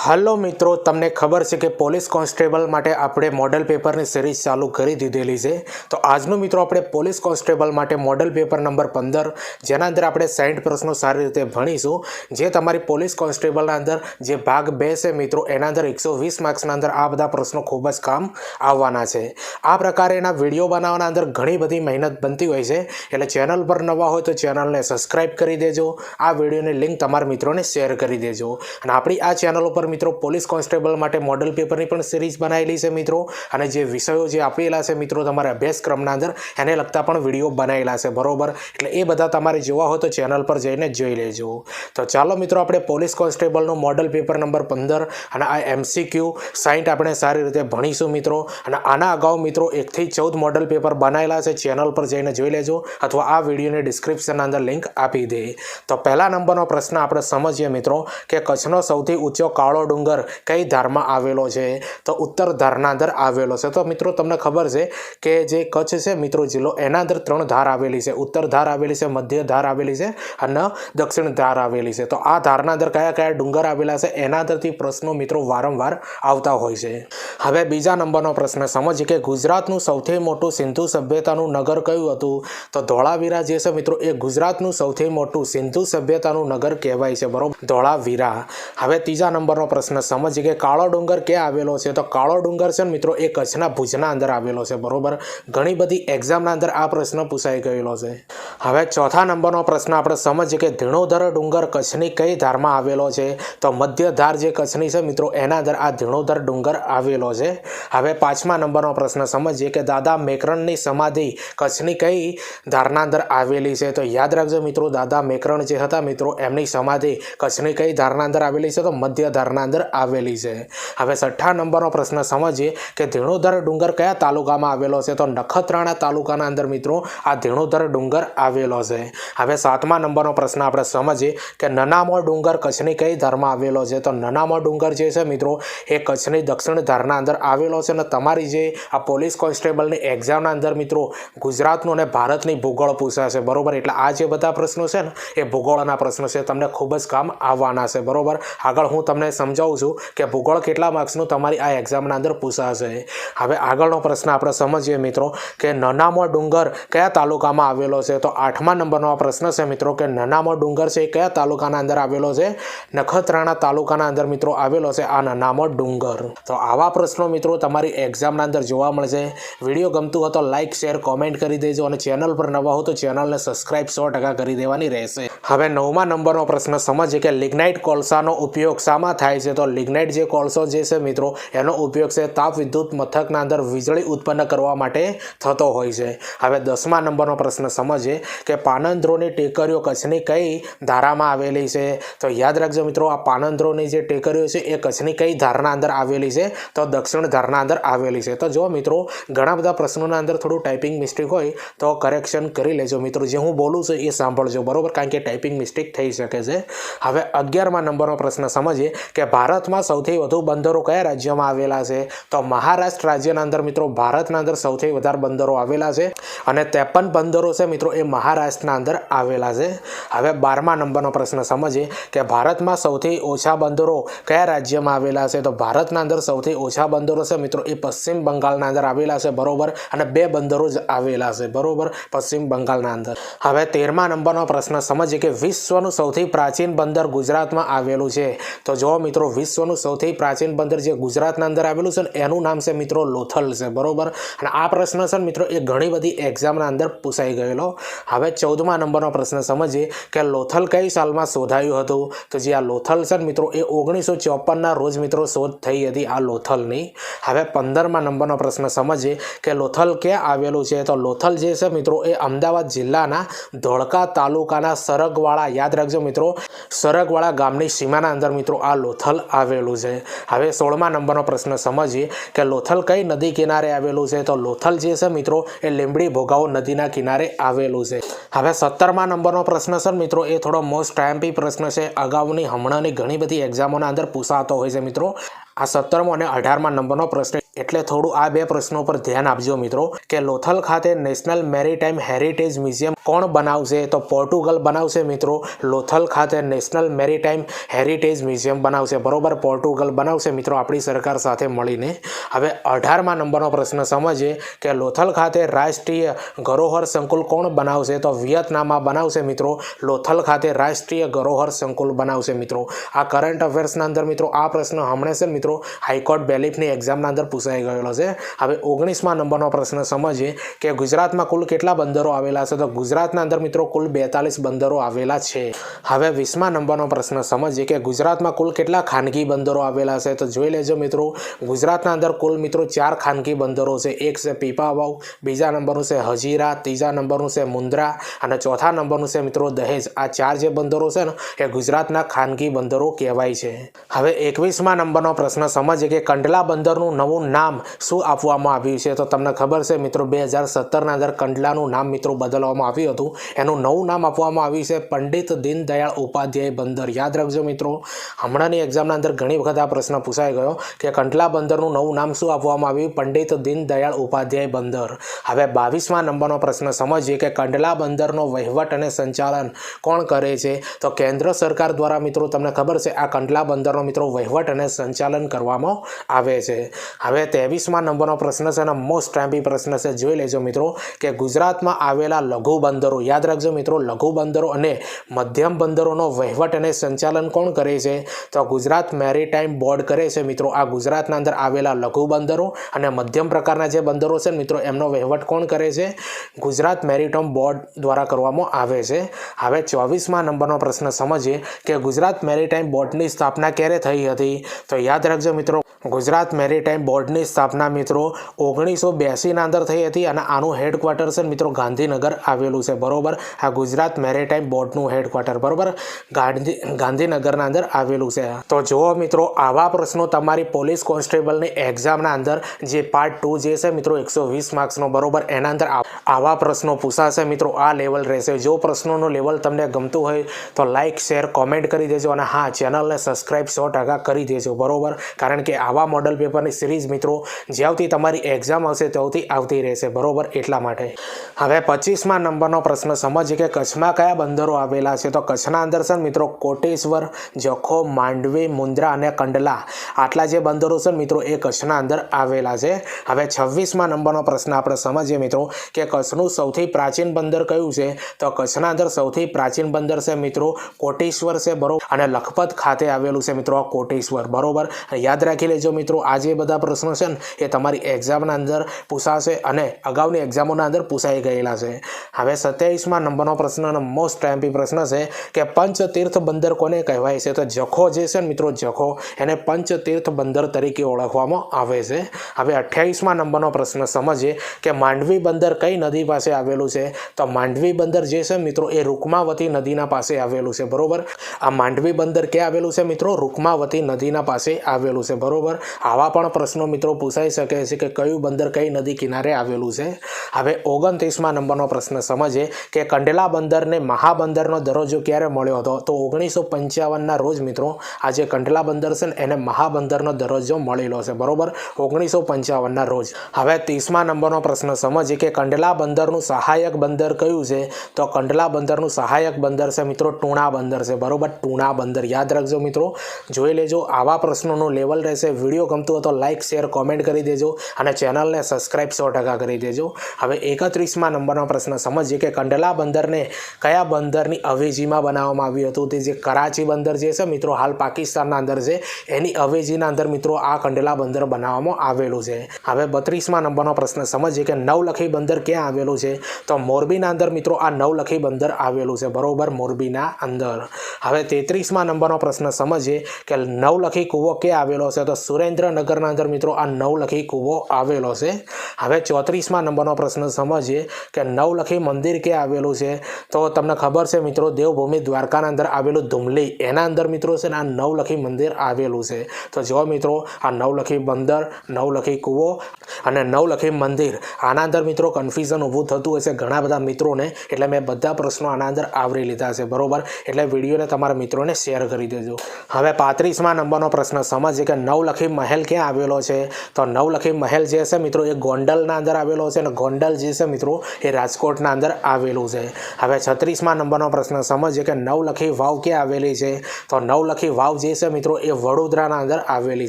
હાલો મિત્રો, તમને ખબર છે કે પોલીસ કોન્સ્ટેબલ માટે આપણે મોડલ પેપરની સિરીઝ ચાલુ કરી દીધેલી છે. તો આજનું મિત્રો આપણે પોલીસ કોન્સ્ટેબલ માટે મોડલ પેપર નંબર પંદર, જેના અંદર આપણે સાઠ પ્રશ્નો સારી રીતે ભણીશું. જે તમારી પોલીસ કોન્સ્ટેબલના અંદર જે ભાગ બે છે મિત્રો, એના અંદર એકસો વીસ માર્ક્સના અંદર આ બધા પ્રશ્નો ખૂબ જ કામ આવવાના છે. આ પ્રકારે એના વીડિયો બનાવવાના અંદર ઘણી બધી મહેનત બનતી હોય છે. એટલે ચેનલ પર નવા હોય તો ચેનલને સબસ્ક્રાઈબ કરી દેજો. આ વિડીયોની લિંક તમારા મિત્રોને શેર કરી દેજો. અને આપણી આ ચેનલ ઉપર મિત્રો, પોલીસ કોન્સ્ટેબલ માટે મોડલ પેપરની પણ સિરીઝ બનાવેલી છે મિત્રો. અને જે વિષયો જે આપેલા છે મિત્રો તમારા અભ્યાસક્રમના અંદર, એને લગતા પણ વીડિયો બનાવેલા છે. બરોબર? એટલે એ બધા તમારે જોવા હોય તો ચેનલ પર જઈને જોઈ લેજો. તો ચાલો મિત્રો, આપણે પોલીસ કોન્સ્ટેબલનું મોડલ પેપર નંબર પંદર અને આ એમસીક્યુ સાઈઠ આપણે સારી રીતે ભણીશું મિત્રો. અને આના અગાઉ મિત્રો, એકથી ચૌદ મોડલ પેપર બનાવેલા છે. ચેનલ પર જઈને જોઈ લેજો અથવા આ વિડીયોની ડિસ્ક્રિપ્શનના અંદર લિંક આપી દે. તો પહેલા નંબરનો પ્રશ્ન આપણે સમજીએ મિત્રો, કે કચ્છનો સૌથી ઊંચો કાળો ડુંગર કઈ ધારમાં આવેલો છે, તો ઉત્તર ધારના અંદર આવેલો છે. તો મિત્રો તમને ખબર છે કે જે કચ્છ છે, મિત્રો જિલ્લો, એના અંદર ત્રણ ધાર આવેલી છે. ઉત્તર ધાર આવેલી છે, મધ્ય ધાર આવેલી છે અને દક્ષિણ ધાર આવેલી છે. તો આ ધારના અંદર કયા કયા ડુંગર આવેલા છે, એના અંદરથી પ્રશ્નો મિત્રો વારંવાર આવતા હોય છે. હવે બીજા નંબરનો પ્રશ્ન, સમજીએ કે ગુજરાતનું સૌથી મોટું સિંધુ સભ્યતાનું નગર કયું હતું? તો ધોળાવીરા જે છે મિત્રો, એ ગુજરાતનું સૌથી મોટું સિંધુ સભ્યતાનું નગર કહેવાય છે. બરોબર? ધોળાવીરા. હવે ત્રીજા નંબરનો પ્રશ્ન સમજીએ કે કાળો ડુંગર ક્યાં આવેલો છે? તો કાળો ડુંગર છે ને મિત્રો, એ કચ્છના ભુજના અંદર આવેલો છે, બરોબર? ઘણી બધી એક્ઝામના અંદર આ પ્રશ્ન પૂછાઈ ગયેલો છે. હવે ચોથા નંબરનો પ્રશ્ન આપણે સમજીએ કે ધીણોધર ડુંગર કચ્છની કઈ ધારમાં આવેલો છે? તો મધ્ય ધાર જે કચ્છની છે મિત્રો, એના અંદર આ ધીણોધર ડુંગર આવેલો છે. હવે પાંચમા નંબરનો પ્રશ્ન સમજીએ કે દાદા મેકરણની સમાધિ કચ્છની કઈ ધારના અંદર આવેલી છે? તો યાદ રાખજો મિત્રો, દાદા મેકરણ જે હતા મિત્રો, એમની સમાધિ કચ્છની કઈ ધારના અંદર આવેલી છે? તો મધ્ય ધારના અંદર આવેલી છે. હવે છઠ્ઠા નંબરનો પ્રશ્ન સમજીએ કે ધીણોધર ડુંગર કયા તાલુકામાં આવેલો છે? તો નખત્રાણા તાલુકાના અંદર મિત્રો આ ધીણોધર ડુંગર આવેલો છે. હવે સાતમા નંબરનો પ્રશ્ન આપણે સમજીએ કે નનામો ડુંગર કચ્છની કઈ ધારમાં આવેલો છે? તો નનામો ડુંગર જે છે મિત્રો, એ કચ્છની દક્ષિણ ધારના અંદર આવેલો છે અને તમારી જે આ પોલીસ કોન્સ્ટેબલની એક્ઝામના અંદર મિત્રો, ગુજરાતનું અને ભારતની ભૂગોળ પૂછાશે. બરોબર? એટલે આ જે બધા પ્રશ્નો છે ને, એ ભૂગોળના પ્રશ્નો છે. તમને ખૂબ જ કામ આવવાના છે. બરોબર? આગળ હું તમને સમજાવું છું કે ભૂગોળ કેટલા માર્ક્સનું તમારી આ એક્ઝામના અંદર પૂછાશે. હવે આગળનો પ્રશ્ન આપણે સમજીએ મિત્રો કે નનામો ડુંગર કયા તાલુકામાં આવેલો છે? તો આઠમા નંબરનો આ પ્રશ્ન છે મિત્રો કે નનામો ડુંગર છે એ કયા તાલુકાના અંદર આવેલો છે? નખત્રાણા તાલુકાના અંદર મિત્રો આવેલો છે આ નનામો ડુંગર. તો આવા પ્રશ્નો મિત્રો તમારી એક્ઝામના અંદર જોવા મળશે. વીડિયો ગમતું હોય તો લાઇક શેર કોમેન્ટ કરી દેજો અને ચેનલ પર નવા હો તો ચેનલને સબસ્ક્રાઇબ સો ટકા કરી દેવાની રહેશે. હવે નવમા નંબરનો પ્રશ્ન, સમજીએ કે લિગ્નાઇટ કોલસાનો ઉપયોગ શામાં થાય છે. તો લિગ્નાઇટ જે કોલસો જે છે મિત્રો, એનો ઉપયોગ છે તાપ વિદ્યુત મથકના અંદર વીજળી ઉત્પન્ન કરવા માટે થતો હોય છે. હવે દસમા નંબરનો પ્રશ્ન, સમજીએ કે પાનંદ્રોની ટેકરીઓ કચ્છની કઈ ધારામાં આવેલી છે? તો યાદ રાખજો મિત્રો, આ પાનંદ્રોની જે ટેકરીઓ છે એ કચ્છની કઈ ધારના અંદર આવેલી છે? તો દક્ષિણ ધારના અંદર આવેલી છે. તો જો મિત્રો, ઘણા બધા પ્રશ્નોના અંદર થોડું ટાઈપિંગ મિસ્ટેક હોય તો કરેક્શન કરી લેજો મિત્રો. જે હું બોલું છું એ સાંભળજો. બરોબર? કારણ કે ટાઈપિંગ મિસ્ટેક થઈ શકે છે. હવે અગિયારમા નંબરનો પ્રશ્ન સમજીએ કે ભારતમાં સૌથી વધુ બંદરો કયા રાજ્યમાં આવેલા છે? તો મહારાષ્ટ્ર રાજ્યના અંદર મિત્રો ભારતના અંદર સૌથી વધારે બંદરો આવેલા છે અને ત્રેપન બંદરો છે મિત્રો એ મહારાષ્ટ્રના અંદર આવેલા છે. હવે બારમા નંબરનો પ્રશ્ન સમજીએ કે ભારતમાં સૌથી ઓછા બંદરો કયા રાજ્યમાં આવેલા છે? તો ભારતના અંદર સૌથી ઓછા બંદરો છે મિત્રો એ પશ્ચિમ બંગાળના અંદર આવેલા છે, બરોબર? અને બે બંદરો જ આવેલા છે, બરોબર? પશ્ચિમ બંગાળના અંદર. હવે તેરમા નંબરનો પ્રશ્ન સમજીએ કે વિશ્વનું સૌથી પ્રાચીન બંદર ગુજરાતમાં આવેલું છે. તો જો મિત્રો, વિશ્વનું સૌથી પ્રાચીન બંદર જે ગુજરાતના અંદર આવેલું છે ને, એનું નામ છે મિત્રો લોથલ છે, બરોબર? અને આ પ્રશ્ન છે મિત્રો, એ ઘણી બધી એક્ઝામના અંદર પૂછાઈ ગયેલો. હવે ચૌદમા નંબરનો પ્રશ્ન સમજીએ કે લોથલ કઈ સાલમાં શોધાયું હતું? તો જે આ લોથલ છે મિત્રો, એ ઓગણીસો ચોપનના રોજ મિત્રો શોધ થઈ હતી આ લોથલની. હવે પંદરમા નંબરનો પ્રશ્ન સમજીએ કે લોથલ ક્યાં આવેલું છે? તો લોથલ જે છે મિત્રો, એ અમદાવાદ જિલ્લાના ધોળકા તાલુકાના સરગવાળા યાદ રાખજો મિત્રો. સરગવાળા ગામની સીમાના અંદર મિત્રો આ લોથલ આવેલું છે. હવે સોળમા નંબરનો પ્રશ્ન સમજીએ કે લોથલ કઈ નદી કિનારે આવેલું છે? તો લોથલ જે છે મિત્રો, એ લીંબડી ભોગાવો નદીના કિનારે આવેલું છે. હવે સત્તરમા નંબરનો પ્રશ્ન છે મિત્રો, એ થોડો મોસ્ટ ટાઈમ્પી પ્રશ્ન છે. અગાઉની હમણાંની ઘણી બધી એક્ઝામોના અંદર પૂછાતો હોય છે મિત્રો. આ સત્તરમો અને અઢારમા નંબરનો પ્રશ્ન એટલે થોડું આ બે પ્રશ્નો પર ધ્યાન આપજો મિત્રો, કે લોથલ ખાતે નેશનલ મેરીટાઈમ હેરિટેજ મ્યુઝિયમ કોણ બનાવશે? તો પોર્ટુગલ બનાવશે મિત્રો. લોથલ ખાતે નેશનલ મેરીટાઈમ હેરિટેજ મ્યુઝિયમ બનાવશે. બરોબર, પોર્ટુગલ બનાવશે મિત્રો, આપણી સરકાર સાથે મળીને. હવે અઢારમા નંબરનો પ્રશ્ન સમજીએ, કે લોથલ ખાતે રાષ્ટ્રીય ધરોહર સંકુલ કોણ બનાવશે? તો વિયેતનામમાં બનાવશે મિત્રો. લોથલ ખાતે રાષ્ટ્રીય ધરોહર સંકુલ બનાવશે મિત્રો. આ કરંટ અફેર્સના અંદર મિત્રો, આ પ્રશ્ન હમણાં છે મિત્રો હાઈકોર્ટ બેલિફની એક્ઝામના અંદર પૂછાઈ ગયેલો છે. હવે ઓગણીસમાં નંબરનો પ્રશ્ન સમજીએ કે ગુજરાતમાં કુલ કેટલા બંદરો આવેલા છે? તો ગુજરાતના અંદર મિત્રો કુલ બેતાલીસ બંદરો આવેલા છે. હવે વીસમા નંબરનો પ્રશ્ન સમજીએ કે ગુજરાતમાં કુલ કેટલા ખાનગી બંદરો આવેલા છે? તો જોઈ લેજો મિત્રો, ગુજરાતના અંદર કુલ મિત્રો ચાર ખાનગી બંદરો છે. એક છે પીપાવાવ બીજા નંબરનું છે હજીરા, ત્રીજા નંબરનું છે મુન્દ્રા અને ચોથા નંબરનું છે મિત્રો દહેજ. આ ચાર જે બંદરો છે ને, એ ગુજરાતના ખાનગી બંદરો કહેવાય છે. હવે એકવીસમા નંબરનો પ્રશ્ન સમજીએ કે કંડલા બંદરનું નવું નામ શું આપવામાં આવ્યું છે? તો તમને ખબર છે મિત્રો, બે હજાર સત્તરના અંદર કંડલાનું નામ મિત્રો બદલવામાં આવ્યું હતું. એનું નવું નામ આપવામાં આવ્યું છે પંડિત દીનદયાળ ઉપાધ્યાય બંદર. યાદ રાખજો મિત્રો, હમણાંની એક્ઝામના અંદર ઘણી વખત આ પ્રશ્ન પૂછાઈ ગયો કે કંડલા બંદરનું નવું નામ શું આપવામાં આવ્યું? પંડિત દીનદયાળ ઉપાધ્યાય બંદર. હવે બાવીસમા નંબરનો પ્રશ્ન, સમજીએ કે કંડલા બંદરનો વહીવટ અને સંચાલન કોણ કરે છે? તો કેન્દ્ર સરકાર દ્વારા મિત્રો તમને ખબર છે, આ કંડલા બંદરનો મિત્રો વહીવટ અને સંચાલન કરવામાં આવે છે. હવે ત્રેવીસમાં નંબરનો પ્રશ્ન છે અને મોસ્ટ ટાઈમ્પી પ્રશ્ન છે. જોઈ લેજો મિત્રો કે ગુજરાતમાં આવેલા લઘુ બંદરો, યાદ રાખજો મિત્રો, લઘુ બંદરો અને મધ્યમ બંદરોનો વહીવટ અને સંચાલન કોણ કરે છે? તો ગુજરાત મેરીટાઈમ બોર્ડ કરે છે મિત્રો. આ ગુજરાતના અંદર આવેલા લઘુ બંદરો અને મધ્યમ પ્રકારના જે બંદરો છે મિત્રો, એમનો વહીવટ કોણ કરે છે? ગુજરાત મેરીટાઈમ બોર્ડ દ્વારા કરવામાં આવે છે. હવે ચોવીસમાં નંબરનો પ્રશ્ન સમજીએ કે ગુજરાત મેરીટાઈમ બોર્ડની સ્થાપના ક્યારે થઈ હતી? તો યાદ રાખજો મિત્રો. ગુજરાત મેરીટાઈમ બોર્ડની સ્થાપના મિત્રો ઓગણીસો બ્યાસીના અંદર થઈ હતી અને આનું હેડક્વાર્ટર છે મિત્રો ગાંધીનગર આવેલું છે. બરોબર? આ ગુજરાત મેરીટાઈમ બોર્ડનું હેડક્વાર્ટર. બરોબર? ગાંધી, ગાંધીનગરના અંદર આવેલું છે. તો જુઓ મિત્રો, આવા પ્રશ્નો તમારી પોલીસ કોન્સ્ટેબલની એક્ઝામના અંદર જે પાર્ટ ટુ જે છે મિત્રો, એકસો વીસ માર્ક્સનો, બરોબર? એના અંદર આવા પ્રશ્નો પૂછાશે મિત્રો, આ લેવલ રહેશે. જો પ્રશ્નોનું લેવલ તમને ગમતું હોય તો લાઇક શેર કોમેન્ટ કરી દેજો અને હા, ચેનલને સબસ્ક્રાઇબ સો ટકા કરી દેજો. બરોબર? કારણ કે આવા મોડલ પેપરની સિરીઝ મિત્રો, જ્યાંથી તમારી એક્ઝામ હશે ત્યાંથી આવતી રહેશે, બરોબર? એટલા માટે. હવે પચીસમા નંબરનો પ્રશ્ન, સમજીએ કે કચ્છમાં કયા બંદરો આવેલા છે? તો કચ્છના અંદર મિત્રો, કોટેશ્વર, જખો, માંડવી મુન્દ્રા અને કંડલા. આટલા જે બંદરો છે મિત્રો, એ કચ્છના અંદર આવેલા છે. હવે છવ્વીસમાં નંબરનો પ્રશ્ન આપણે સમજીએ મિત્રો, કે કચ્છનું સૌથી પ્રાચીન બંદર કયું છે? તો કચ્છના અંદર સૌથી પ્રાચીન બંદર છે મિત્રો, કોટેશ્વર છે, બરોબર? અને લખપત ખાતે આવેલું છે મિત્રો કોટેશ્વર, બરોબર? યાદ રાખી લેજો મિત્રો, આ જે બધા પ્રશ્નો છે ને, એ તમારી એક્ઝામના અંદર પૂછાશે અને અગાઉની એક્ઝામોના અંદર પૂછાઈ ગયેલા છે. હવે સત્યાવીસમાં નંબરનો પ્રશ્ન અને મોસ્ટ એમ્પી પ્રશ્ન છે કે પંચતીર્થ બંદર કોને કહેવાય છે? તો જખો જે છે ને મિત્રો, જખો, એને પંચતીર્થ બંદર તરીકે ઓળખવામાં આવે છે. હવે અઠ્યાવીસમાં નંબરનો પ્રશ્ન સમજીએ કે માંડવી બંદર કઈ નદી પાસે આવેલું છે? તો માંડવી બંદર જે છે મિત્રો એ રૂકમાવતી નદીના પાસે આવેલું છે, બરોબર? આ માંડવી બંદર ક્યાં આવેલું છે મિત્રો? રૂકમાવતી નદીના પાસે આવેલું છે, બરોબર? આવા પણ પ્રશ્નો મિત્રો પૂછાઈ શકે છે કે કયું બંદર કઈ નદી કિનારે આવેલું છે? હવે ઓગણત્રીસમાં નંબરનો પ્રશ્ન સમજીએ કે કંડલા બંદરને મહાબંદરનો દરજ્જો ક્યારે મળ્યો હતો? તો ઓગણીસો પંચાવનના રોજ મિત્રો આ જે કંડલા બંદર છે ને એને મહાબંદરનો દરજ્જો મળેલો છે. બરોબર? ઓગણીસો પંચાવનના રોજ. હવે ત્રીસમા નંબરનો પ્રશ્ન સમજીએ કે કંડલા બંદરનું સહાયક બંદર કયું છે? તો કંડલા બંદરનું સહાયક બંદર છે મિત્રો ટૂણા બંદર છે. બરોબર? ટૂણા બંદર. યાદ રાખજો મિત્રો. જોઈ લેજો. આવા પ્રશ્નોનું લેવલ રહેશે. વીડિયો ગમતું હોય તો લાઇક શેર, કોમેન્ટ કરી દેજો અને ચેનલને સબસ્ક્રાઇબ સો ટકા કરી દેજો. હવે એકત્રીસમાં નંબરનો પ્રશ્ન સમજીએ કે કંડલા બંદરને કયા બંદરની અવેજીમાં બનાવવામાં આવ્યું હતું? તે જે કરાચી બંદર જે છે મિત્રો, હાલ પાકિસ્તાનના અંદર છે. એની અવેજીના અંદર મિત્રો આ કંડલા બંદર બનાવવામાં આવેલું છે. હવે બત્રીસમાં નંબરનો પ્રશ્ન સમજીએ કે નવલખી બંદર ક્યાં આવેલું છે? તો મોરબીના અંદર મિત્રો આ નવલખી બંદર આવેલું છે, બરોબર મોરબીના અંદર. હવે તેત્રીસમાં નંબરનો પ્રશ્ન સમજીએ કે નવલખી કૂવો ક્યાં આવેલો છે? તો સુરેન્દ્રનગરના અંદર મિત્રો આ નવલખી કૂવો આવેલો છે. હવે ચોત્રીસમાં નંબરનો પ્રશ્ન સમજીએ કે નવલખી મંદિર ક્યાં આવેલું છે? તો તમને ખબર છે મિત્રો, દેવભૂમિ દ્વારકાના અંદર આવેલું ધુમલી. એના અંદર મિત્રો છે ને આ નવલખી મંદિર આવેલું છે. તો જો મિત્રો, આ નવલખી બંદર, નવલખી કૂવો અને નવલખી મંદિર. આના અંદર મિત્રો કન્ફ્યુઝન ઊભું થતું હશે ઘણા બધા મિત્રોને. એટલે મેં બધા પ્રશ્નો આના અંદર આવરી લીધા છે, બરોબર? એટલે વિડીયોને તમારા મિત્રોને શેર કરી દેજો. હવે પાંત્રીસમાં નંબરનો પ્રશ્ન, સમજીએ કે નવલખી મહેલ ક્યાં આવેલો છે? તો નવલખી મહેલ જે છે મિત્રો, એ ગોંડલના અંદર આવેલો છે અને ગોંડલ જે છે મિત્રો, એ રાજકોટના અંદર આવેલું છે. હવે છત્રીસમાં નંબરનો પ્રશ્ન, સમજીએ કે નવલખી વાવ ક્યાં આવેલી છે? તો નવલખી વાવ જે છે મિત્રો, એ વડોદરાના અંદર આવેલી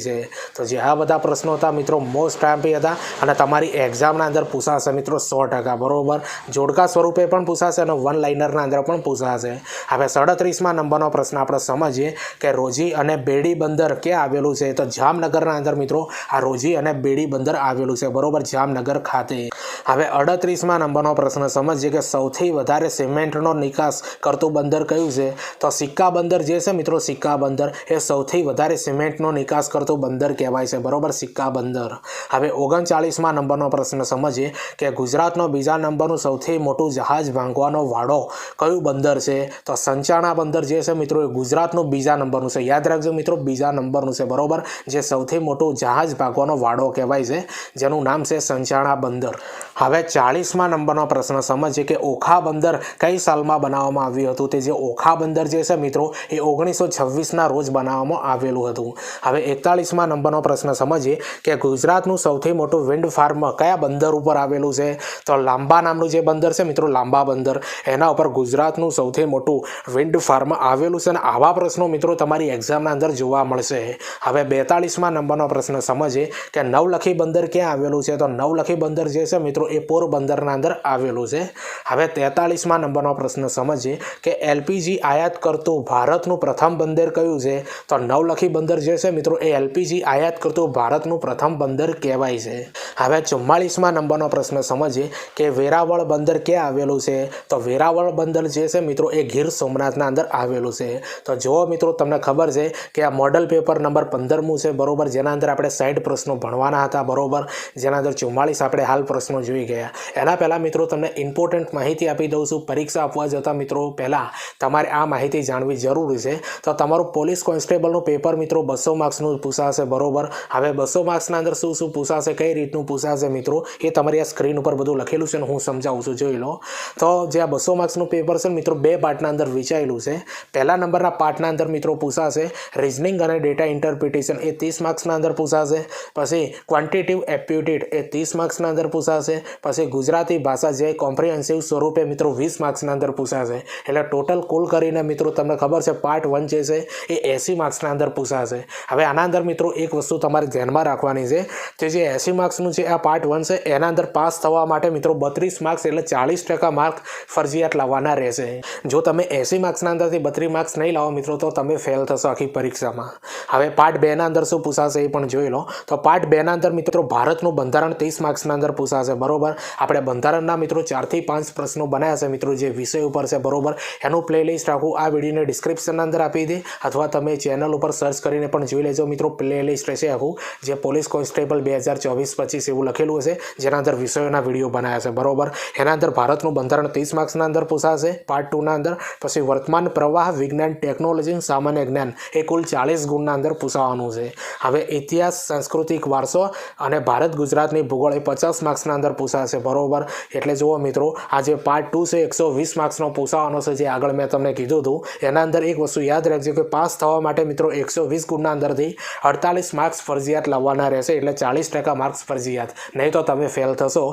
છે. તો જે આ બધા પ્રશ્નો હતા મિત્રો મોસ્ટ આઈમ્પી હતા અને તમારી એક્ઝામના અંદર પૂછાશે મિત્રો સો ટકા, બરોબર? જોડકા સ્વરૂપે પણ પૂછાશે અને વન લાઇનરના અંદર પણ પૂછાશે. હવે સડત્રીસમાં નંબરનો પ્રશ્ન આપણે સમજીએ કે રોજી અને બેડી બંદર ક્યાં આવેલું છે? તો જામનગરના અંદર મિત્રો, આ રોજી અને બેડી બંદર આવેલું છે, બરોબર? જામનગર ખાતે. હવે અડત્રીસમાં નંબરનો પ્રશ્ન સમજીએ કે સૌથી વધારે સિમેન્ટનો નિકાસ કરતું બંદર કયું છે? તો સિક્કા બંદર જે છે મિત્રો, સિક્કા બંદર એ સૌથી વધારે સિમેન્ટનો નિકાસ કરતું બંદર કહેવાય છે. બરોબર? સિક્કા બંદર. હવે ઓગણચાળીસમાં નંબરનો પ્રશ્ન સમજીએ કે ગુજરાતનો બીજા નંબરનું સૌથી મોટું જહાજ ભાંગવાનો વાડો કયું બંદર છે? તો સંચાણા બંદર જે છે મિત્રો એ ગુજરાતનું બીજા નંબરનું છે. યાદ રાખજો મિત્રો, બીજા નંબરનું છે. બરોબર? જે સૌથી મોટું જહાજ ભાગવાનો વાડો કહેવાય છે. જેનું નામ છે સંચાણા બંદર. હવે ચાળીસમાં નંબરનો પ્રશ્ન સમજીએ કે ઓખા બંદર કઈ સાલમાં બનાવવામાં આવ્યું હતું? તે જે ઓખા બંદર જે છે મિત્રો, એ ઓગણીસો છવ્વીસના રોજ બનાવવામાં આવેલું હતું. હવે એકતાળીસમાં નંબરનો પ્રશ્ન સમજીએ કે ગુજરાતનું સૌથી મોટું વિન્ડ ફાર્મ કયા બંદર ઉપર આવેલું છે? તો લાંબા નામનું જે બંદર છે મિત્રો, લાંબા બંદર. એના ઉપર ગુજરાતનું સૌથી મોટું વિન્ડ ફાર્મ આવેલું છે અને આવા પ્રશ્નો મિત્રો તમારી એક્ઝામના અંદર જોવા મળશે. હવે બેતાળીસમાં નંબરનો પ્રશ્ન સમજીએ કે નવલખી બંદર ક્યાં આવેલું છે? તો નવલખી બંદર જે છે મિત્રો, એ પોરબંદરના અંદર આવેલું છે. હવે તેતાળીસમાં નંબરનો પ્રશ્ન સમજીએ કે એલપીજી આયાત કરતું ભારતનું પ્રથમ બંદર કયું છે? તો નવલખી બંદર જે છે મિત્રો, એ એલપીજી આયાત કરતું ભારતનું પ્રથમ બંદર કહેવાય છે. હવે ચુમ્માળીસમાં નંબરનો પ્રશ્ન સમજીએ કે વેરાવળ બંદર ક્યાં આવેલું છે? તો વેરાવળ બંદર જે છે મિત્રો, એ ગીર સોમનાથના અંદર આવેલું છે. તો જુઓ મિત્રો, તમને ખબર છે કે આ મોડલ પેપર નંબર પંદરમું છે, બરોબર? જેના અંદર આપણે સાઈઠ પ્રશ્નો ભણવાના હતા, બરોબર? જેના અંદર ચુમ્માળીસ આપણે હાલ પ્રશ્નો જોઈ ગયા. એના પહેલાં મિત્રો, તમને ઇમ્પોર્ટન્ટ માહિતી આપી દઉં છું. પરીક્ષા આપવા જતા મિત્રો, પહેલાં તમારે આ માહિતી જાણવી જરૂરી છે. તો તમારું પોલીસ કોન્સ્ટેબલનું પેપર મિત્રો બસો માર્ક્સનું પૂછાશે બરોબર. હવે બસો માર્ક્સના અંદર શું શું પૂછાશે કઈ રીતનું પૂછાશે મિત્રો, એ તમારી આ સ્ક્રીન ઉપર બધું લખેલું છે ને હું સમજાવું છું, જોઈ લો. તો જે આ બસો માર્ક્સનું પેપર છે મિત્રો, બે પાર્ટના અંદર વિચારેલું છે. પહેલા નંબરના પાર્ટના અંદર મિત્રો પૂછાશે રિઝનિંગ અને ડેટા ઇન્ટરપ્રિટેશન એ ત્રીસ માર્ક્સના અંદર પૂછાશે પછી ક્વોન્ટિટિવ એપ્યુટેડ એ ત્રીસ માર્ક્સના અંદર પૂછાશે પછી ગુજરાતી ભાષા જે કોમ્પ્રિહેન્સિવ સ્વરૂપે મિત્રો વીસ માર્ક્સના અંદર પૂછાશે એટલે ટોટલ કુલ કરીને મિત્રો તમને ખબર છે પાર્ટ વન જે છે એ એંસી માર્ક્સના અંદર પૂછાશે હવે આના અંદર મિત્રો એક વસ્તુ તમારે ધ્યાનમાં રાખવાની છે કે જે એંસી માર્ક્સનું જે આ પાર્ટ વન છે, એના અંદર પાસ થવા માટે મિત્રો બત્રીસ માર્ક્સ એટલે ચાલીસ ટકા માર્ક ફરજિયાત લાવવાના રહેશે. જો તમે એંસી માર્ક્સના અંદરથી બત્રીસ માર્ક્સ નહીં લાવો મિત્રો, તો તમે ફેલ થશો આખી પરીક્ષામાં. હવે પાર્ટ બેના અંદર શું પૂછાશે એ પણ જોઈ લો. તો પાર્ટ બેના અંદર મિત્રો ભારતનું બંધારણ ત્રીસ માર્ક્સના અંદર પૂછાશે, બરોબર? આપણે બંધારણના મિત્રો ચારથી પાંચ પ્રશ્નો બનાવ્યા છે મિત્રો, જે વિષય ઉપર છે, બરોબર? એનું પ્લેલિસ્ટ આખું આ વિડીયોને ડિસ્ક્રિપ્શનના અંદર આપી દે, અથવા તમે ચેનલ ઉપર સર્ચ કરીને પણ જોઈ લેજો મિત્રો પ્લેલિસ્ટ રહેશે આખું, જે પોલીસ કોન્સ્ટેબલ બે હજાર ચોવીસ પચીસ એવું લખેલું હશે, જેના અંદર વિષયોના વીડિયો બનાવ્યા છે, બરોબર? એના અંદર ભારતનું બંધારણ ત્રીસ માર્ક્સના અંદર પૂછાશે પાર્ટ ટુના અંદર, પછી વર્તમાન પ્રવાહ, વિજ્ઞાન ટેકનોલોજી સામાન્ય જ્ઞાન, એ કુલ ચાલીસ ગુણના અંદર પૂછાવાનું છે. હવે ઇતિહાસ, સાંસ્કૃતિક વારસો અને ભારત ગુજરાતની ભૂગોળ એ પચાસ માર્ક્સના અંદર પૂછાશે, બરોબર? એટલે જુઓ મિત્રો, આ જે પાર્ટ ટુ છે, એકસો વીસ માર્ક્સનો પૂછાવાનો છે, જે આગળ મેં તમને કીધું હતું, એના અંદર એક વસ્તુ યાદ રાખજો કે પાસ થવા માટે મિત્રો એકસો વીસ ગુણના અંદરથી અડતાલીસ માર્ક્સ ફરજિયાત લાવવાના રહેશે એટલે ચાલીસ ટકા માર્ક્સ ફરજિયાત. નહીં તો તમે ફેલ થશો.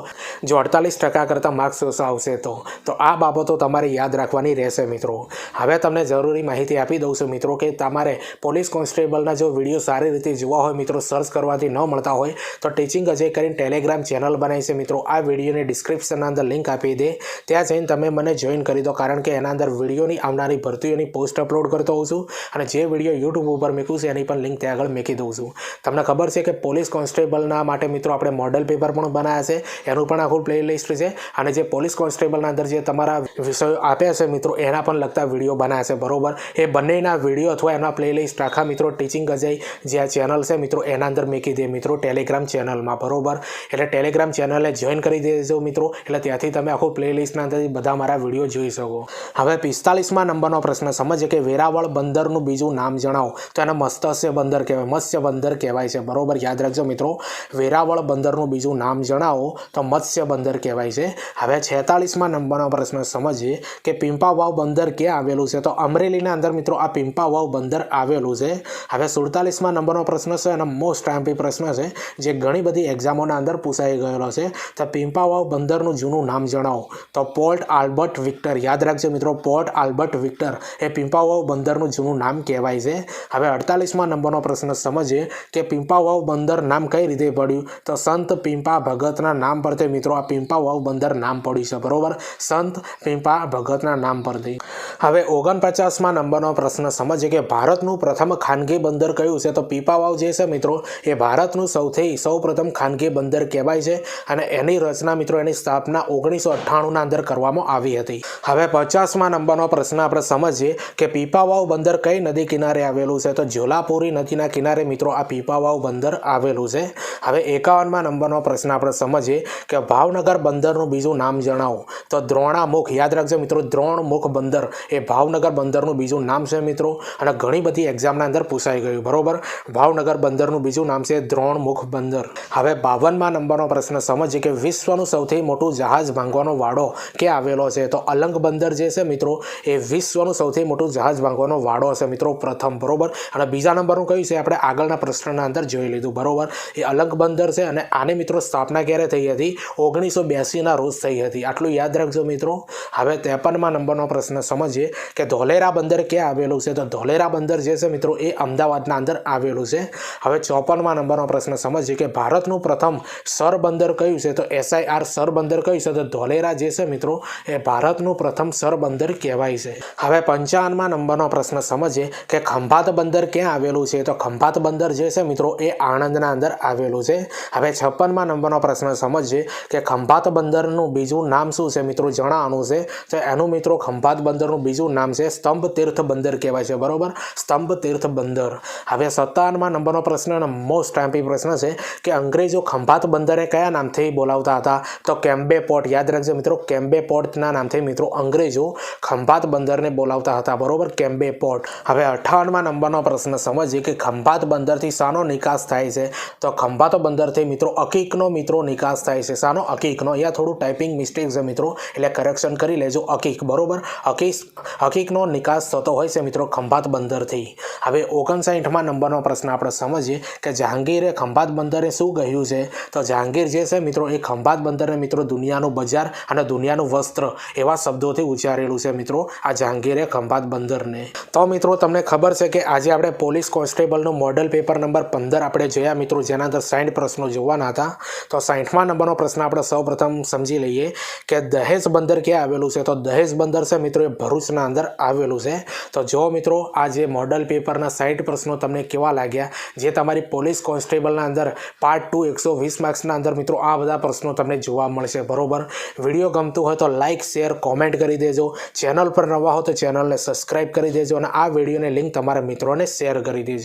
જો અડતાલીસ ટકા કરતાં માર્ક્સ ઓછા આવશે તો. તો આ બાબતો તમારે યાદ રાખવાની રહેશે મિત્રો. હવે તમને જરૂરી માહિતી આપી દઉં છું મિત્રો કે તમારે પોલીસ કોન્સ્ટેબલના જો વીડિયો સારી રીતે જોવા હોય, મિત્રો સર્ચ કરવાથી ન મળતા હોય, તો ટીચિંગ અજય કરીને ટેલિગ્રામ ચેનલ બનાવી છે મિત્રો. આ વિડીયોની ડિસ્ક્રિપ્શનના અંદર લિંક આપી દે. ત્યાં જઈને તમે મને જોઈન કરી દો, કારણ કે એના અંદર વિડીયોની આવનારી ભરતીઓની પોસ્ટ અપલોડ કરતો હોઉં છું અને જે વીડિયો યુટ્યુબ ઉપર મૂકું છે એની પણ લિંક ત્યાં આગળ મૂકી દઉં છું. તમને ખબર છે કે પોલીસ કોન્સ્ટેબલના માટે મિત્રો આપણે મોડલ પેપર પણ બનાવ્યા છે, એનું પણ આખું પ્લે લિસ્ટ છે અને જે પોલીસ કોન્સ્ટેબલના અંદર જે તમારા વિષયો આપ્યા છે મિત્રો, એના પણ લગતા વીડિયો બનાવ્યા છે, બરોબર? એ બંનેના વીડિયો અથવા એના પ્લે લિસ્ટ આખા મિત્રો ટીચિંગ અજય જે આ ચેનલ છે મિત્રો, એના અંદર મૂકી દે મિત્રો ટેલિગ્રામ ચેનલમાં બરોબર? એટલે ટેલિગ્રામ ચેનલે જોઈન કરી દેજો મિત્રો, એટલે ત્યાંથી તમે આખું પ્લે લિસ્ટના અંદર બધા મારા વીડિયો જોઈ શકો. હવે પિસ્તાલીસમાં નંબરનો પ્રશ્ન સમજ કે વેરાવળ બંદરનું બીજું નામ જણાવો. તો એના મસ્ત મત્સ્ય બંદર કહેવાય, મત્સ્ય બંદર કહેવાય છે. બરોબર, યાદ રાખજો મિત્રો. વેરાવળ બંદરનું બીજું નામ જણાવો તો મત્સ્ય બંદર કહેવાય છે. હવે છેતાલીસમાં નંબરનો પ્રશ્ન સમજીએ કે પિંપાવાવ બંદર ક્યાં આવેલું છે? તો અમરેલીના અંદર મિત્રો આ પિંપાવાવ બંદર આવેલું છે. હવે સુડતાલીસમાં નંબરનો પ્રશ્ન છે અને મોસ્ટ આઈમ્પી પ્રશ્ન છે, જે ઘણી બધી એક્ઝામોના અંદર પૂછાઈ ગયેલો છે. તો પિંપાવાવ બંદરનું જૂનું નામ જણાવો. તો પોર્ટ આલ્બર્ટ વિક્ટર, યાદ રાખજો મિત્રો, પોર્ટ આલ્બર્ટ વિક્ટર એ પિંપાવાવ બંદરનું જૂનું નામ કહેવાય છે. હવે અડતાલીસમાં નંબરનો પ્રશ્ન સમજીએ કે પિંપાવાવ બંદર નામ કઈ રીતે પડ્યું? તો સંત પિંપા ભગતના નામ પરથી મિત્રો આ પિંપાવાવ બંદર નામ પડ્યું છે, બરોબર? સંત પિંપા ભગતના નામ પરથી. હવે ઓગણપચાસમાં નંબરનો પ્રશ્ન સમજીએ કે ભારતનું પ્રથમ ખાનગી બંદર કયું છે? તો પીપાવાવ જે છે મિત્રો, એ ભારતનું સૌથી સૌ પ્રથમ ખાનગી બંદર કહેવાય છે અને એની રચના મિત્રો એની સ્થાપના ઓગણીસો અઠ્ઠાણુંના અંદર કરવામાં આવી હતી. હવે પચાસમાં નંબરનો પ્રશ્ન આપણે સમજીએ કે પીપાવાવ બંદર કઈ નદી કિનારે આવેલું છે? તો જોલાપુરી નદીના કિનારે મિત્રો આ પીપાવાવ બંદર આવેલું છે. હવે એકાવનમાં નંબરનો પ્રશ્ન આપણે સમજીએ કે ભાવનગર બંદરનું બીજું નામ જણાવો. તો દ્રોણામુખ, યાદ રાખજો મિત્રો, દ્રોણમુખ બંદર એ ભાવનગર બંદરનું બીજું નામ છે મિત્રો અને ઘણી બધી એક્ઝામના અંદર પૂછાઈ ગયું. બરોબર? ભાવનગર બંદરનું બીજું નામ છે દ્રોણમુખ બંદર. હવે બાવનમાં નંબરનો પ્રશ્ન સમજીએ કે વિશ્વનું સૌથી મોટું જહાજ ભાંગવાનો વાડો ક્યાં આવેલો છે? તો અલંગ બંદર જે છે મિત્રો, એ વિશ્વનું સૌથી મોટું જહાજ ભાંગવાનો વાડો છે મિત્રો, પ્રથમ. બરોબર? અને બીજા નંબરનું કયું છે, આપણે આગળના પ્રશ્નના અંદર જોઈ લીધું. બરોબર? એ અલંગ બંદર છે અને આને મિત્રો સ્થાપના ક્યારે થઈ હતી? ઓગણીસો બ્યાસીના રોજ થઈ હતી. આટલું યાદ રાખજો મિત્રો. હવે ત્રેપનમાં નંબરનો પ્રશ્ન સમજીએ કે ધોલેરા બંદર ક્યાં આવેલું છે? તો ધોલેરા બંદર જે છે મિત્રો, એ અમદાવાદના અંદર આવેલું છે. હવે ચોપનમાં નંબરનો પ્રશ્ન સમજીએ કે ભારતનું પ્રથમ સર બંદર કયું છે? તો એસઆઈઆર સર બંદર કયું છે? તો ધોલેરા જે છે મિત્રો, એ ભારતનું પ્રથમ સર બંદર કહેવાય છે. હવે પંચાવનમાં નંબરનો પ્રશ્ન સમજીએ કે ખંભાત બંદર ક્યાં આવેલું છે? તો ખંભાત બંદર જે છે મિત્રો એ આણંદના અંદર આવેલું છે. હવે છપ્પનમાં નંબરનો પ્રશ્ન સમજીએ કે ખંભાત બંદરનું બીજું નામ શું છે મિત્રો? જણાવવાનું છે. તો એનું મિત્રો ખંભાત બંદરનું બીજું નામ છે સ્તંભ તીર્થ બંદર કહેવાય છે. બરોબર? સ્તંભ તીર્થ બંદર. હવે સત્તાવનમાં નંબરનો પ્રશ્ન મોસ્ટ ટાઈમ્પી પ્રશ્ન છે કે અંગ્રેજો ખંભાત બંદરે કયા નામથી બોલાવતા હતા? તો કેમ્બે પોર્ટ. યાદ રાખજો મિત્રો, કેમ્બે પોર્ટના નામથી મિત્રો અંગ્રેજો ખંભાત બંદરને બોલાવતા હતા. બરોબર? કેમ્બે પોર્ટ. હવે અઠાવનમાં નંબરનો પ્રશ્ન સમજીએ કે ખંભાત બંદરથી શાનો નિકાસ થાય છે. તો ખંભાત બંદરથી મિત્રો અકીકનો મિત્રો નિકાસ થાય છે. શાનો અકીકનો, અહીંયા થોડું ટાઈપિંગ મિસ્ટેક છે મિત્રો, એટલે કરેક્શન કરી લેજો, અકીક, બરોબર? અકીક અકીકનો નિકાસ થતો હોય છે મિત્રો ખંભાત બંદરથી. હવે ઓગણસાઠમાં નંબરનો પ્રશ્ન આપણે સમજીએ કે જહાંગીરે ખંભાત બંદરે શું કહ્યું છે? તો જહાંગીર જે છે મિત્રો એ ખંભાત બંદરને મિત્રો દુનિયાનું બજાર અને દુનિયાનું વસ્ત્ર એવા શબ્દોથી ઉચ્ચારેલું છે મિત્રો આ જહાંગીરે ખંભાત બંદરને. તો મિત્રો તમને ખબર છે કે આજે આપણે પોલીસ કોન્સ્ટેબલનું મોડલ પેપર નંબર પંદર આપણે જોયા. મિત્રો, જેના અંદર સાઠ પ્રશ્નો જોવાના હતા. તો સાઠમા નંબરનો પ્રશ્ન આપણે સૌપ્રથમ સમજી લઈએ કે દહેજ બંદર ક્યાં આવેલું છે? તો દહેજ બંદર છે મિત્રો, એ ભરૂચના અંદર આવેલું છે. તો જો મિત્રો, આ જે મોડલ પેપરના સાઠ પ્રશ્નો તમને કેવા લાગ્યા, જે તમારી પોલીસ કોન્સ્ટેબલના અંદર પાર્ટ ટુ એકસો વીસ માર્ક્સના અંદર મિત્રો, આ બધા પ્રશ્નો તમને જોવા મળશે. બરોબર? વીડિયો ગમતું હોય તો લાઇક શેર, કોમેન્ટ કરી દેજો. ચેનલ પર નવા હો તો ચેનલને સબસ્ક્રાઇબ કરી દેજો અને આ વિડીયોની લિંક તમારા મિત્રોને શેર કરી દેજો.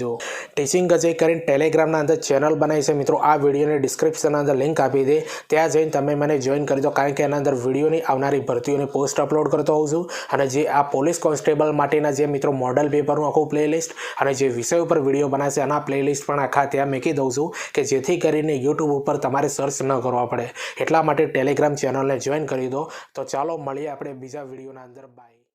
ટીચિંગ ગજે કરીને ટેલિગ્રામના અંદર ચેનલ બનાવી છે. મિત્રો, આ વિડીયોની ડિસ્ક્રિપ્શનના અંદર લિંક આપી દે. ત્યાં જઈને તમે મને જોઈન કરી દો, કારણ કે એના અંદર વિડીયોની આવનારી ભરતીઓની પોસ્ટ અપલોડ કરતો હોઉં છું. અને જે આ પોલીસ કોન્સ્ટેબલ માટેના જે મિત્રો મોડલ પેપરનું આખું પ્લેલિસ્ટ અને જે વિષય ઉપર વીડિયો બનાવશે એના પ્લેલિસ્ટ પણ આખા ત્યાં મૂકી દઉં છું કે જેથી કરીને યુટ્યુબ ઉપર તમારે સર્ચ ન કરવા પડે. એટલા માટે ટેલિગ્રામ ચેનલને જોઈન કરી દો. તો ચાલો, મળીએ આપણે બીજા વિડીયોના અંદર. બાય